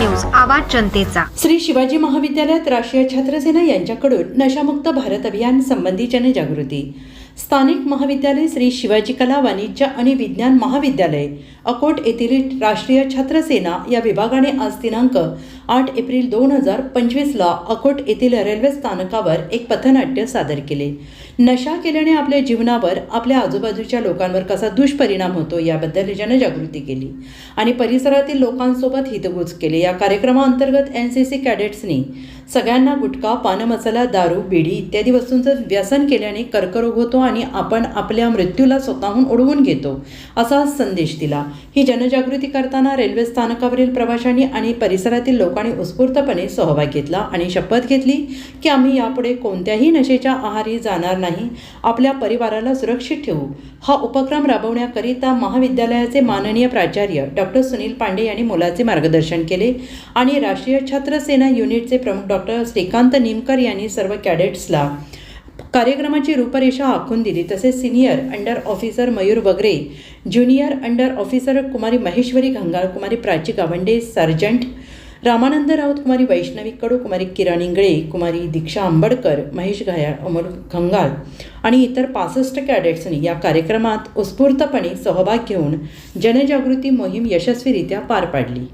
आवाज जनतेचा. श्री शिवाजी महाविद्यालयात राष्ट्रीय छात्रसेना यांच्याकडून नशामुक्त भारत अभियान संबंधी जनजागृती. स्थानिक महाविद्यालय श्री शिवाजी कला वाणिज्य आणि विज्ञान महाविद्यालय अकोट येथील राष्ट्रीय छात्रसेना या विभागाने आज दिनांक आठ एप्रिल दोन हजार पंचवीसला अकोट येथील रेल्वे स्थानकावर एक पथनाट्य सादर केले. नशा केल्याने आपल्या जीवनावर आपल्या आजूबाजूच्या लोकांवर कसा दुष्परिणाम होतो याबद्दल जनजागृती केली आणि परिसरातील लोकांसोबत हितगुज केले. या कार्यक्रमाअंतर्गत एन सी सी कॅडेट्सनी सगळ्यांना गुटखा पानमसाला दारू बिडी इत्यादी वस्तूंचं व्यसन केल्याने कर्करोग होतो आणि आपण आपल्या मृत्यूला स्वतःहून ओढवून घेतो असा संदेश दिला. ही जनजागृती करताना रेल्वे स्थानकावरील प्रवाशांनी आणि परिसरातील लोकांनी उत्स्फूर्तपणे सहभाग घेतला आणि शपथ घेतली की आम्ही यापुढे कोणत्याही नशेच्या आहारी जाणार नाही. आपल्या परिवाराला सुरक्षित ठेवू. हा उपक्रम राबवण्याकरिता महाविद्यालयाचे माननीय प्राचार्य डॉक्टर सुनील पांडे यांनी मोलाचे मार्गदर्शन केले आणि राष्ट्रीय छात्र सेना युनिटचे प्रमुख डॉक्टर श्रीकांत निमकर यांनी सर्व कॅडेट्सला कार्यक्रमाची रूपरेषा आखून दिली. तसेच सिनियर अंडर ऑफिसर मयूर वगरे junior under officer Kumari Maheshwari Ghangal Kumari Prachi Gawande sergeant Ramanand Raut Kumari Vaishnavi Kadu Kumari Kiran Ingle Kumari Diksha Ambadkar Mahesh Ghayal Amol Khangal आणि इतर पासष्ट कॅडेट्सनी या कार्यक्रमात उत्स्फूर्तपणे सहभाग घेऊन जनजागृती मोहीम यशस्वीरित्या पार पाडली.